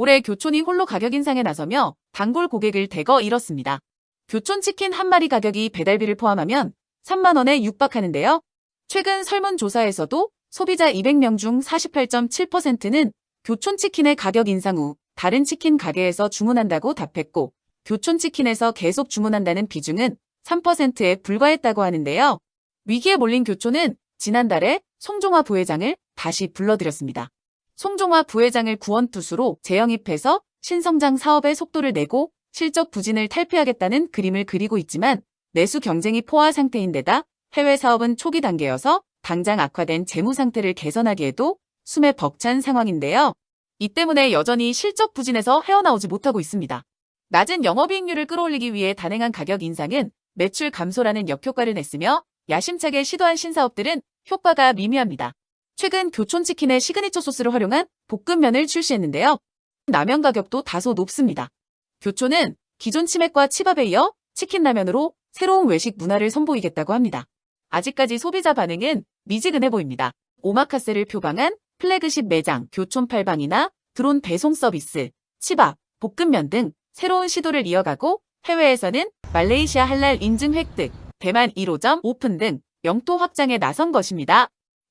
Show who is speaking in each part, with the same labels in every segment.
Speaker 1: 올해 교촌이 홀로 가격 인상에 나서며 단골 고객을 대거 잃었습니다. 교촌 치킨 한 마리 가격이 배달비를 포함하면 3만원에 육박하는데요. 최근 설문조사에서도 소비자 200명 중 48.7%는 교촌 치킨의 가격 인상 후 다른 치킨 가게에서 주문한다고 답했고 교촌 치킨에서 계속 주문한다는 비중은 3%에 불과했다고 하는데요. 위기에 몰린 교촌은 지난달에 송종화 부회장을 다시 불러들였습니다. 송종화 부회장을 구원투수로 재영입해서 신성장 사업의 속도를 내고 실적 부진을 탈피하겠다는 그림을 그리고 있지만 내수 경쟁이 포화 상태인데다 해외 사업은 초기 단계여서 당장 악화된 재무 상태를 개선하기에도 숨에 벅찬 상황인데요. 이 때문에 여전히 실적 부진에서 헤어나오지 못하고 있습니다. 낮은 영업이익률을 끌어올리기 위해 단행한 가격 인상은 매출 감소라는 역효과를 냈으며 야심차게 시도한 신사업들은 효과가 미미합니다. 최근 교촌치킨의 시그니처 소스를 활용한 볶음면을 출시했는데요. 라면 가격도 다소 높습니다. 교촌은 기존 치맥과 치밥에 이어 치킨 라면으로 새로운 외식 문화를 선보이겠다고 합니다. 아직까지 소비자 반응은 미지근해 보입니다. 오마카세를 표방한 플래그십 매장 교촌 팔방이나 드론 배송 서비스, 치밥, 볶음면 등 새로운 시도를 이어가고 해외에서는 말레이시아 할랄 인증 획득, 대만 1호점 오픈 등 영토 확장에 나선 것입니다.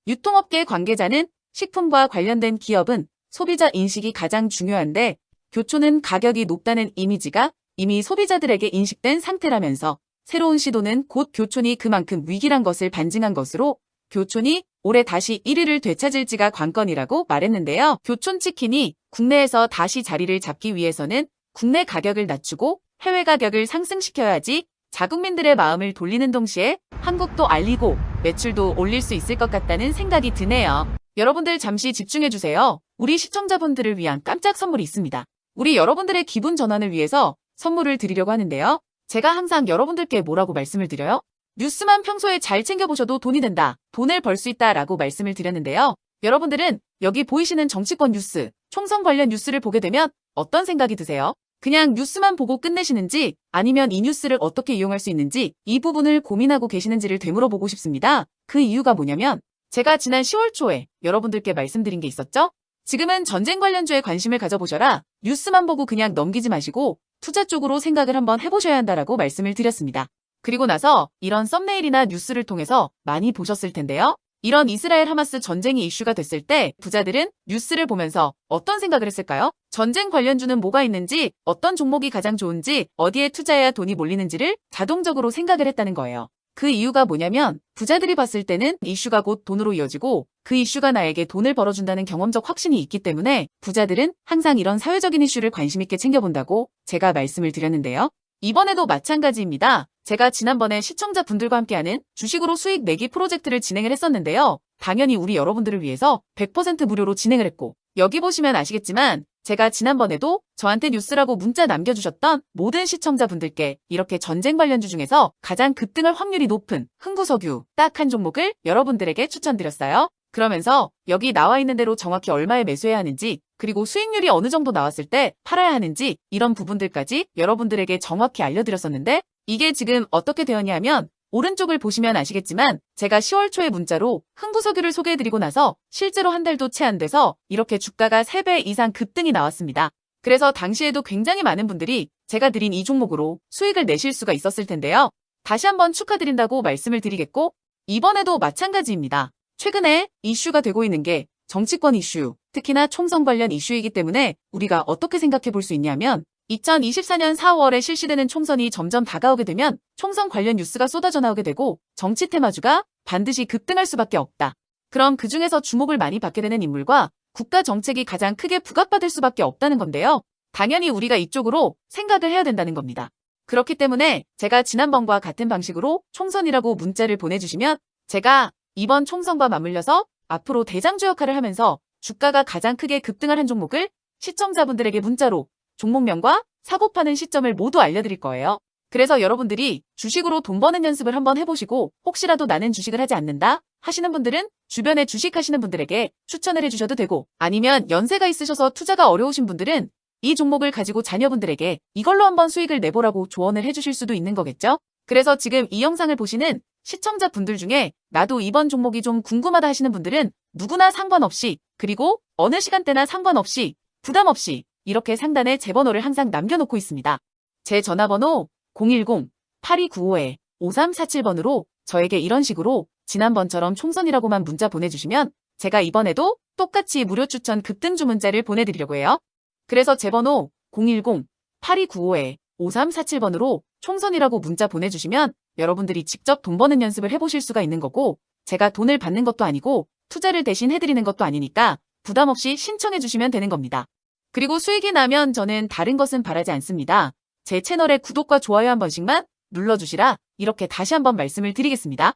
Speaker 1: 유통업계 관계자는 식품과 관련된 기업은 소비자 인식이 가장 중요한데 교촌은 가격이 높다는 이미지가 이미 소비자들에게 인식된 상태라면서 새로운 시도는 곧 교촌이 그만큼 위기란 것을 반증한 것으로 교촌이 올해 다시 1위를 되찾을지가 관건이라고 말했는데요. 교촌 치킨이 국내에서 다시 자리를 잡기 위해서는 국내 가격을 낮추고 해외 가격을 상승시켜야지 자국민들의 마음을 돌리는 동시에 한국도 알리고 매출도 올릴 수 있을 것 같다는 생각이 드네요. 여러분들 잠시 집중해주세요. 우리 시청자분들을 위한 깜짝 선물이 있습니다. 우리 여러분들의 기분 전환을 위해서 선물을 드리려고 하는데요. 제가 항상 여러분들께 뭐라고 말씀을 드려요? 뉴스만 평소에 잘 챙겨보셔도 돈이 된다, 돈을 벌 수 있다 라고 말씀을 드렸는데요. 여러분들은 여기 보이시는 정치권 뉴스, 총선 관련 뉴스를 보게 되면 어떤 생각이 드세요? 그냥 뉴스만 보고 끝내시는지 아니면 이 뉴스를 어떻게 이용할 수 있는지 이 부분을 고민하고 계시는지를 되물어보고 싶습니다. 그 이유가 뭐냐면 제가 지난 10월 초에 여러분들께 말씀드린 게 있었죠? 지금은 전쟁 관련주에 관심을 가져보셔라. 뉴스만 보고 그냥 넘기지 마시고 투자 쪽으로 생각을 한번 해보셔야 한다라고 말씀을 드렸습니다. 그리고 나서 이런 썸네일이나 뉴스를 통해서 많이 보셨을 텐데요. 이런 이스라엘 하마스 전쟁이 이슈가 됐을 때 부자들은 뉴스를 보면서 어떤 생각을 했을까요? 전쟁 관련주는 뭐가 있는지, 어떤 종목이 가장 좋은지, 어디에 투자해야 돈이 몰리는지를 자동적으로 생각을 했다는 거예요. 그 이유가 뭐냐면 부자들이 봤을 때는 이슈가 곧 돈으로 이어지고 그 이슈가 나에게 돈을 벌어준다는 경험적 확신이 있기 때문에 부자들은 항상 이런 사회적인 이슈를 관심 있게 챙겨본다고 제가 말씀을 드렸는데요. 이번에도 마찬가지입니다. 제가 지난번에 시청자분들과 함께하는 주식으로 수익 내기 프로젝트를 진행을 했었는데요. 당연히 우리 여러분들을 위해서 100% 무료로 진행을 했고 여기 보시면 아시겠지만 제가 지난번에도 저한테 뉴스라고 문자 남겨주셨던 모든 시청자분들께 이렇게 전쟁 관련주 중에서 가장 급등할 확률이 높은 흥부석유 딱 한 종목을 여러분들에게 추천드렸어요. 그러면서 여기 나와 있는 대로 정확히 얼마에 매수해야 하는지 그리고 수익률이 어느 정도 나왔을 때 팔아야 하는지 이런 부분들까지 여러분들에게 정확히 알려드렸었는데 이게 지금 어떻게 되었냐면 오른쪽을 보시면 아시겠지만 제가 10월 초에 문자로 흥부석유를 소개해드리고 나서 실제로 한 달도 채 안 돼서 이렇게 주가가 3배 이상 급등이 나왔습니다. 그래서 당시에도 굉장히 많은 분들이 제가 드린 이 종목으로 수익을 내실 수가 있었을 텐데요. 다시 한번 축하드린다고 말씀을 드리겠고 이번에도 마찬가지입니다. 최근에 이슈가 되고 있는 게 정치권 이슈, 특히나 총선 관련 이슈이기 때문에 우리가 어떻게 생각해 볼 수 있냐면 2024년 4월에 실시되는 총선이 점점 다가오게 되면 총선 관련 뉴스가 쏟아져 나오게 되고 정치 테마주가 반드시 급등할 수밖에 없다. 그럼 그 중에서 주목을 많이 받게 되는 인물과 국가 정책이 가장 크게 부각받을 수밖에 없다는 건데요. 당연히 우리가 이쪽으로 생각을 해야 된다는 겁니다. 그렇기 때문에 제가 지난번과 같은 방식으로 총선이라고 문자를 보내주시면 제가 이번 총선과 맞물려서 앞으로 대장주 역할을 하면서 주가가 가장 크게 급등을 한 종목을 시청자분들에게 문자로 종목명과 사고 파는 시점을 모두 알려드릴 거예요. 그래서 여러분들이 주식으로 돈 버는 연습을 한번 해보시고 혹시라도 나는 주식을 하지 않는다 하시는 분들은 주변에 주식하시는 분들에게 추천을 해주셔도 되고 아니면 연세가 있으셔서 투자가 어려우신 분들은 이 종목을 가지고 자녀분들에게 이걸로 한번 수익을 내보라고 조언을 해주실 수도 있는 거겠죠? 그래서 지금 이 영상을 보시는 시청자분들 중에 나도 이번 종목이 좀 궁금하다 하시는 분들은 누구나 상관없이 그리고 어느 시간대나 상관없이 부담 없이 이렇게 상단에 제 번호를 항상 남겨놓고 있습니다. 제 전화번호 010-8295-5347번으로 저에게 이런 식으로 지난번처럼 총선이라고만 문자 보내주시면 제가 이번에도 똑같이 무료 추천 급등 주 문자를 보내드리려고 해요. 그래서 제 번호 010-8295-5347번으로 총선이라고 문자 보내주시면 여러분들이 직접 돈 버는 연습을 해보실 수가 있는 거고 제가 돈을 받는 것도 아니고 투자를 대신 해드리는 것도 아니니까 부담 없이 신청해 주시면 되는 겁니다. 그리고 수익이 나면 저는 다른 것은 바라지 않습니다. 제 채널에 구독과 좋아요 한 번씩만 눌러주시라 이렇게 다시 한번 말씀을 드리겠습니다.